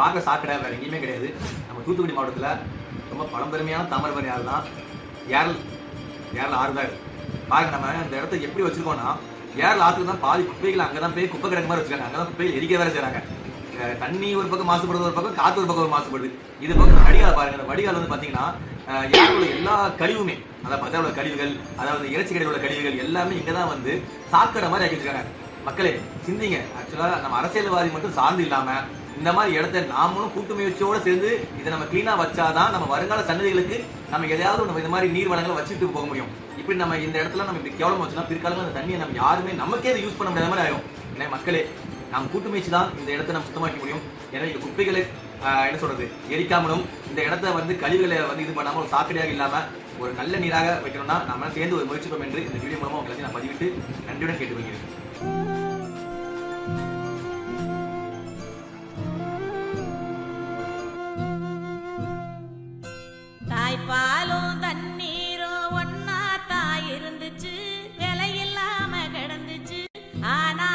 பார்க்க சாக்கடை வேறு எங்கேயுமே கிடையாது. நம்ம தூத்துக்குடி மாவட்டத்தில் ரொம்ப பழம்பெருமையான தாமிரபரணி ஆறு தான் ஏரல் ஏரல் ஆறு தான் பாருங்க நம்ம இந்த இடத்த எப்படி வச்சுருக்கோம்னா ஏரல் ஆற்றுக்கு தான் பாதி குப்பைகள் அங்கே தான் போய் குப்பை கிடக்கு மாதிரி வச்சுருக்காங்க. அங்கே தான் குப்பைகள் எரிக்க வேறு செய்கிறாங்க தண்ணி ஒரு பக்கம் மாசுபடுறது ஒரு பக்கம் காற்று ஒரு பக்கம் ஒரு மாசுபடுது. இது பக்கம் வடிகால் பாருங்க அந்த வடிகால் வந்து பார்த்தீங்கன்னா ஏரில் எல்லா கழிவுமே அதாவது பஜார் உள்ள கழிவுகள் அதாவது இறைச்சி கடையில் உள்ள கழிவுகள் எல்லாமே இங்கே தான் வந்து சாக்கடை மாதிரி ஆக்கி வச்சுருக்காங்க. மக்களே சிந்திங்க. ஆக்சுவலாக நம்ம அரசியல்வாதி மட்டும் சார்ந்து இல்லாமல் இந்த மாதிரி இடத்த நாமளும் கூட்டு முயற்சியோடு சேர்ந்து இதை நம்ம கிளீனா வச்சாதான் நம்ம வருங்கால சன்னதிகளுக்கு நம்ம எதையாவது நம்ம இந்த மாதிரி நீர் வளங்களை வச்சுட்டு போக முடியும். இப்படி நம்ம இந்த இடத்துல நம்ம இப்படி கேவலம் வச்சோம்னா பிற்காலங்கள் அந்த தண்ணியை நம்ம யாருமே நமக்கே அதை யூஸ் பண்ண முடியாத மாதிரி ஆகும் ஏன்னா மக்களே நாம் கூட்டு முயற்சி தான் இந்த இடத்த நம்ம சுத்தமாக்க முடியும். ஏன்னா இந்த குப்பைகளை என்ன சொல்றது எரிக்காமலும் இந்த இடத்த வந்து கழிவுகளை வந்து இது பண்ணாமல் ஒரு சாக்கடையாக இல்லாமல் ஒரு நல்ல நீராக வைக்கணும்னா நம்ம சேர்ந்து ஒரு முயற்சிப்போம் என்று இந்த வீடியோ மூலமாக உங்களுக்கு நான் பதிவிட்டு நன்றியுடன் கேட்டுக்கொள்கிறேன். பாலும் தண்ணீரும் ஒன்னா தான் இருந்துச்சு விலை இல்லாம கிடந்துச்சு. ஆனா